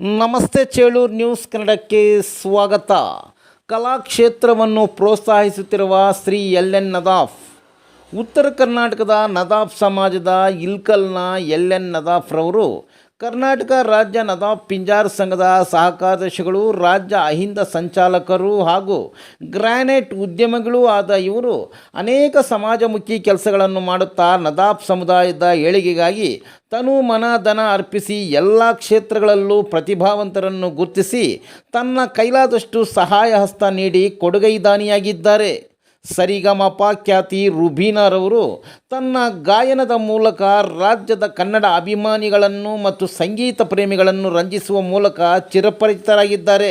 ನಮಸ್ತೆ ಚೇಳೂರು ನ್ಯೂಸ್ ಕನ್ನಡಕ್ಕೆ ಸ್ವಾಗತ. ಕಲಾಕ್ಷೇತ್ರವನ್ನು ಪ್ರೋತ್ಸಾಹಿಸುತ್ತಿರುವ ಶ್ರೀ ಎಲ್ ಎನ್ ನದಾಫ್. ಉತ್ತರ ಕರ್ನಾಟಕದ ನದಾಫ್ ಸಮಾಜದ ಇಲ್ಕಲ್ನ ಎಲ್ ಎನ್ ನದಾಫ್ರವರು ಕರ್ನಾಟಕ ರಾಜ್ಯ ನದಾಫ್ ಪಿಂಜಾರ್ ಸಂಘದ ಸಹಕಾರ್ಯದರ್ಶಿಗಳು, ರಾಜ್ಯ ಅಹಿಂದ ಸಂಚಾಲಕರು ಹಾಗೂ ಗ್ರಾನೈಟ್ ಉದ್ಯಮಿಗಳೂ ಆದ ಇವರು ಅನೇಕ ಸಮಾಜಮುಖಿ ಕೆಲಸಗಳನ್ನು ಮಾಡುತ್ತಾ ನದಾಫ್ ಸಮುದಾಯದ ಏಳಿಗೆಗಾಗಿ ತನು ಮನ ಧನ ಅರ್ಪಿಸಿ ಎಲ್ಲ ಕ್ಷೇತ್ರಗಳಲ್ಲೂ ಪ್ರತಿಭಾವಂತರನ್ನು ಗುರುತಿಸಿ ತನ್ನ ಕೈಲಾದಷ್ಟು ಸಹಾಯ ಹಸ್ತ ನೀಡಿ ಕೊಡುಗೈದಾನಿಯಾಗಿದ್ದಾರೆ. ಸರಿಗಮಪ ಖ್ಯಾತಿ ರುಬೀನಾರವರು ತನ್ನ ಗಾಯನದ ಮೂಲಕ ರಾಜ್ಯದ ಕನ್ನಡ ಅಭಿಮಾನಿಗಳನ್ನು ಮತ್ತು ಸಂಗೀತ ಪ್ರೇಮಿಗಳನ್ನು ರಂಜಿಸುವ ಮೂಲಕ ಚಿರಪರಿಚಿತರಾಗಿದ್ದಾರೆ.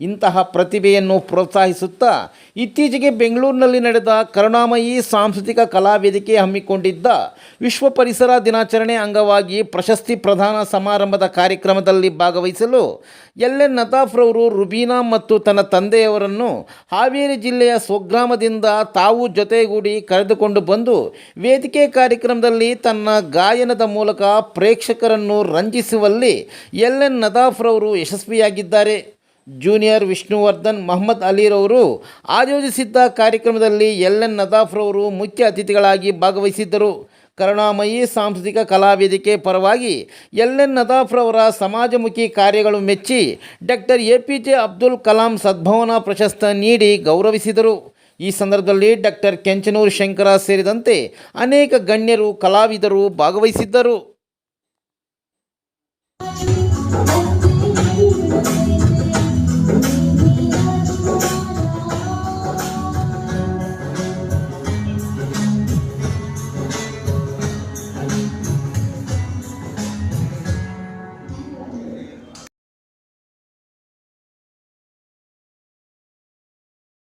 ಇಂತಹ ಪ್ರತಿಭೆಯನ್ನು ಪ್ರೋತ್ಸಾಹಿಸುತ್ತಾ ಇತ್ತೀಚೆಗೆ ಬೆಂಗಳೂರಿನಲ್ಲಿ ನಡೆದ ಕರುಣಾಮಯಿ ಸಾಂಸ್ಕೃತಿಕ ಕಲಾವೇದಿಕೆ ಹಮ್ಮಿಕೊಂಡಿದ್ದ ವಿಶ್ವ ಪರಿಸರ ದಿನಾಚರಣೆ ಅಂಗವಾಗಿ ಪ್ರಶಸ್ತಿ ಪ್ರದಾನ ಸಮಾರಂಭದ ಕಾರ್ಯಕ್ರಮದಲ್ಲಿ ಭಾಗವಹಿಸಲು ಎಲ್ ಎನ್ ನತಾಫ್ರವರು ರುಬೀನಾ ಮತ್ತು ತನ್ನ ತಂದೆಯವರನ್ನು ಹಾವೇರಿ ಜಿಲ್ಲೆಯ ಸ್ವಗ್ರಾಮದಿಂದ ತಾವು ಜೊತೆಗೂಡಿ ಕರೆದುಕೊಂಡು ಬಂದು ವೇದಿಕೆ ಕಾರ್ಯಕ್ರಮದಲ್ಲಿ ತನ್ನ ಗಾಯನದ ಮೂಲಕ ಪ್ರೇಕ್ಷಕರನ್ನು ರಂಜಿಸುವಲ್ಲಿ ಎಲ್ ಎನ್ ನದಾಫ್ರವರು ಯಶಸ್ವಿಯಾಗಿದ್ದಾರೆ. ಜೂನಿಯರ್ ವಿಷ್ಣುವರ್ಧನ್ ಮಹಮ್ಮದ್ ಅಲಿರವರು ಆಯೋಜಿಸಿದ್ದ ಕಾರ್ಯಕ್ರಮದಲ್ಲಿ ಎಲ್ ಎನ್ ನದಾಫ್ರವರು ಮುಖ್ಯ ಅತಿಥಿಗಳಾಗಿ ಭಾಗವಹಿಸಿದ್ದರು. ಕರುಣಾಮಯಿ ಸಾಂಸ್ಕೃತಿಕ ಕಲಾವೇದಿಕೆ ಪರವಾಗಿ ಎಲ್ ಎನ್ ನದಾಫ್ರವರ ಸಮಾಜಮುಖಿ ಕಾರ್ಯಗಳು ಮೆಚ್ಚಿ doctor A P J Abdul Kalam ಸದ್ಭಾವನಾ ಪ್ರಶಸ್ತಿ ನೀಡಿ ಗೌರವಿಸಿದರು. ಈ ಸಂದರ್ಭದಲ್ಲಿ ಡಾಕ್ಟರ್ ಕೆಂಚನೂರು ಶಂಕರ ಸೇರಿದಂತೆ ಅನೇಕ ಗಣ್ಯರು, ಕಲಾವಿದರು ಭಾಗವಹಿಸಿದ್ದರು.